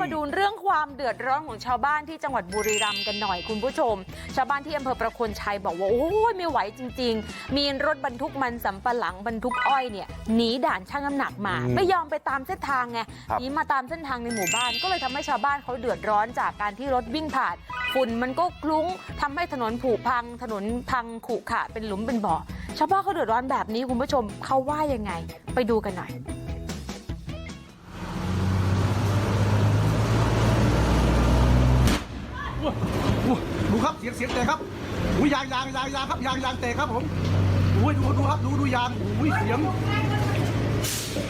มาดูเรื่องความเดือดร้อนของชาวบ้านที่จังหวัดบุรีรัมย์กันหน่อยคุณผู้ชม ชาวบ้านที่อำเภอประโคนชัยบอกว่าโอ้ยไม่ไหวจริง ๆ มีรถบรรทุกมันสำปะหลังบรรทุกอ้อยเนี่ยหนีด่านช่างน้ำหนักมาอืมไม่ยอมไปตามเส้นทางไงครับหนีมาตามเส้นทางในหมู่บ้าน ก็เลยทำให้ชาวบ้านเขาเดือดร้อนจากการที่รถวิ่งผ่านฝุ่นมันก็คลุ้งทำให้ถนนผุพัง ถนนพังขรุขระเป็นหลุมเป็นบ่อชาวบ้านเขาเดือดร้อนแบบนี้คุณผู้ชมเขาว่ายังไง ไปดูกันหน่อย เสียงเสียงแตกครับอุ้ยยางยางยางยางครับยางยางแตกครับผมอุ้ยดูดูครับดูดูยางอุ้ยเสียง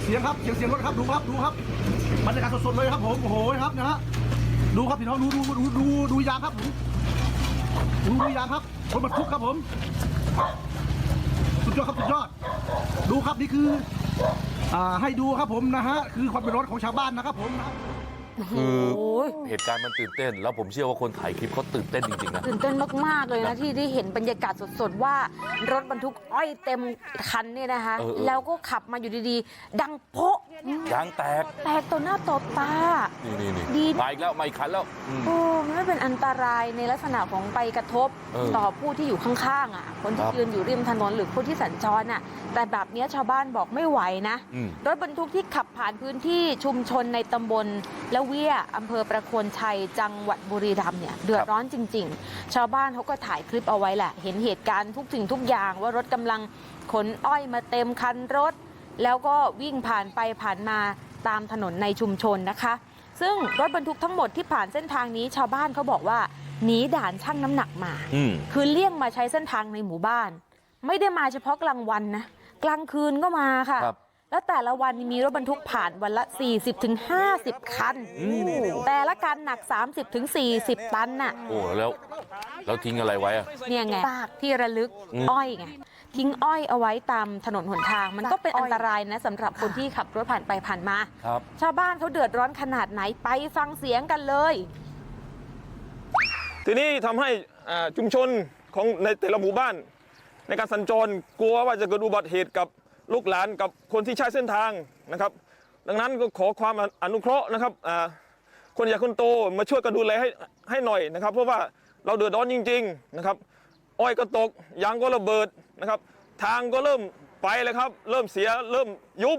เสียงครับเสียงเสียงรถครับดูครับดูครับบรรยากาศสดๆเลยครับผมโอ้โหครับนะฮะดูครับพี่น้องดูดูดูดูดูยางครับผมดูดูยางครับรถบรรทุกครับผมสุดยอดครับสุดยอด ดูครับนี่คือ อ่าให้ดูครับผมนะฮะคือความเป็นรถของชาวบ้านนะครับผมนะ คือโอ้ยเหตุการณ์มันตื่นเต้นแล้วผมเชื่อว่าคนถ่ายคลิปเขาตื่นเต้นจริงๆนะตื่นเต้นมากๆเลยนะที่ได้เห็นบรรยากาศสดๆว่ารถบรรทุกอ้อยเต็มคันเนี่ยนะคะเออเออแล้วก็ขับมาอยู่ดีๆดังโพะ ยางแตกแตกต่อหน้าต่อตานี่นี่นี่ดีมาอีกแล้วมาอีกคันแล้วอืมโอ้มันไม่เป็นอันตรายในลักษณะของไปกระทบเออต่อผู้ที่อยู่ข้างๆอะ คนที่ครับยืนอยู่ริมถนนหรือผู้ที่สัญจรอะ แต่แบบเนี้ยชาวบ้านบอกไม่ไหวนะอืมรถบรรทุกที่ขับผ่านพื้นที่ชุมชนในตำบลละเวียอำเภอประโคนชัยจังหวัดบุรีรัมย์เนี่ยเดือดร้อนจริง ๆ ชาวบ้านเขาก็ถ่ายคลิปเอาไว้แหละ เห็นเหตุการณ์ทุกสิ่งทุกอย่างว่ารถกำลังขนอ้อยมาเต็มคันรถ แล้วก็วิ่งผ่านไปผ่านมาตามถนนในชุมชนนะคะ ซึ่งรถบรรทุกทั้งหมดที่ผ่านเส้นทางนี้ชาวบ้านเขาบอกว่าหนีด่านช่างน้ำหนักมาอืมคือเลี่ยงมาใช้เส้นทางในหมู่บ้าน ไม่ได้มาเฉพาะกลางวันนะกลางคืนก็มาค่ะครับ แล้วแต่ละวันมีรถบรรทุกผ่านวันละ40-50ถึง50คันอืมแต่ละคันหนัก30-40ถึง40ตันน่ะโอ้แล้วแล้วทิ้งอะไรไว้อะเนี่ยไงที่ระลึกอืมอ้อยไงทิ้งอ้อยเอาไว้ตามถนนหนทาง มันก็เป็นอันตรายนะสำหรับคนที่ขับรถผ่านไปผ่านมาครับชาวบ้านเขาเดือดร้อนขนาดไหนไปฟังเสียงกันเลย ทีนี้ทำให้อ่าชุมชนของในแต่ละหมู่บ้าน ในการสัญจรกลัวว่าจะเกิดอุบัติเหตุกับ ลูกหลานกับคนที่ใช้เส้นทางนะครับ ดังนั้นก็ขอความอนุเคราะห์นะครับคนใหญ่คนโตมาช่วยกันดูแลให้ให้หน่อยนะครับ เพราะว่าเราเดือดร้อนจริง ๆนะครับ อ้อยก็ตกยางก็ระเบิดนะครับ ทางก็เริ่มไปเลยครับ เริ่มเสียเริ่มยุบ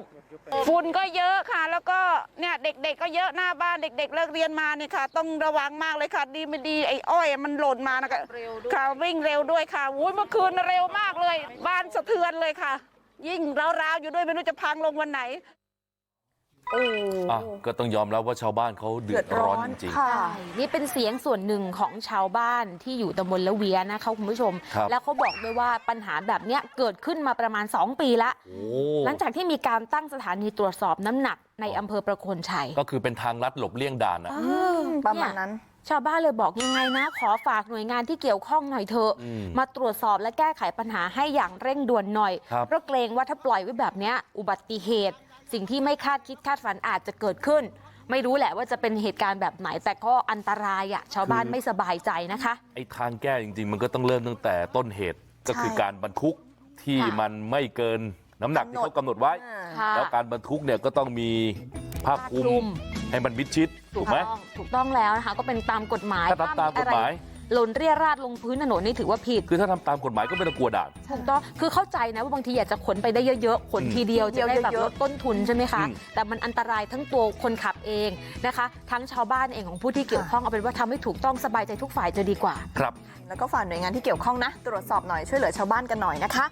ฝุ่นก็เยอะค่ะ แล้วก็เนี่ยเด็ก ๆ ก็เยอะหน้าบ้านเด็ก ๆ เลิกเรียนมาเนี่ยค่ะ ต้องระวังมากเลยค่ะ ดีไม่ดีไอ้อ้อยมันหล่นมานะคะค่ะวิ่งเร็วด้วยค่ะอุ้ยเมื่อคืนเร็วมากเลย บ้านสะเทือนเลยค่ะ ยิ่งร้าวๆอยู่ด้วยไม่รู้จะพังลงวันไหน โอ้ อะก็ต้องยอมรับว่าชาวบ้านเขาเดือดร้อนจริงใช่นี่เป็นเสียงส่วนหนึ่งของชาวบ้านที่อยู่ตำบลละเวียนะคะคุณผู้ชม ครับ แล้วเขาบอกด้วยว่าปัญหาแบบเนี้ยเกิดขึ้นมาประมาณ 2 ปีละ ๆโอ้หลังจากที่มีการตั้งสถานีตรวจสอบน้ำหนักในอำเภอประโคนชัยก็คือเป็นทางลัดหลบเลี่ยงด่านอะ เออประมาณนั้น ชาวบ้านเลยบอกยังไงนะ ขอฝากหน่วยงานที่เกี่ยวข้องหน่อยเถอะอืมมาตรวจสอบและแก้ไขปัญหาให้อย่างเร่งด่วนหน่อยครับเพราะเกรงว่าถ้าปล่อยไว้แบบเนี้ยอุบัติเหตุ สิ่งที่ไม่คาดคิดคาดฝันอาจจะเกิดขึ้น ไม่รู้แหละว่าจะเป็นเหตุการณ์แบบไหนแต่ก็อันตรายอะชาวบ้านไม่สบายใจนะคะไอ้ทางแก้จริง ๆ มันก็ต้องเริ่มตั้งแต่ต้นเหตุก็คือใช่การบรรทุกที่ค่ะมันไม่เกินน้ำหนักที่เขากำหนดไว้ค่ะแล้วการบรรทุกเนี่ยก็ต้องมีผ้าคลุผ้าคลุมม ให้มันมิดชิดถูกไหมต้องถูกต้องแล้วนะคะก็เป็นตามกฎหมายถ้าทำตามกฎหมายอะไรหล่นเรี่ยราดลงพื้นถนนนี่ถือว่าผิด คือถ้าทำตามกฎหมายก็ไม่ต้องกลัวด่านถูกต้องคือเข้าใจนะว่าบางทีอยากจะขนไปได้เยอะๆขนอืมทีเดียวจะได้แบบเยอะๆลดต้นทุนใช่ไหมคะอืมแต่มันอันตรายทั้งตัวคนขับเองนะคะ ทั้งชาวบ้านเองของผู้ที่เกี่ยวข้องเอาเป็นว่าทำให้ถูกต้องสบายใจทุกฝ่ายจะดีกว่า ครับ แล้วก็ฝากหน่วยงานที่เกี่ยวข้องนะ ตรวจสอบหน่อยช่วยเหลือชาวบ้านกันหน่อยนะคะ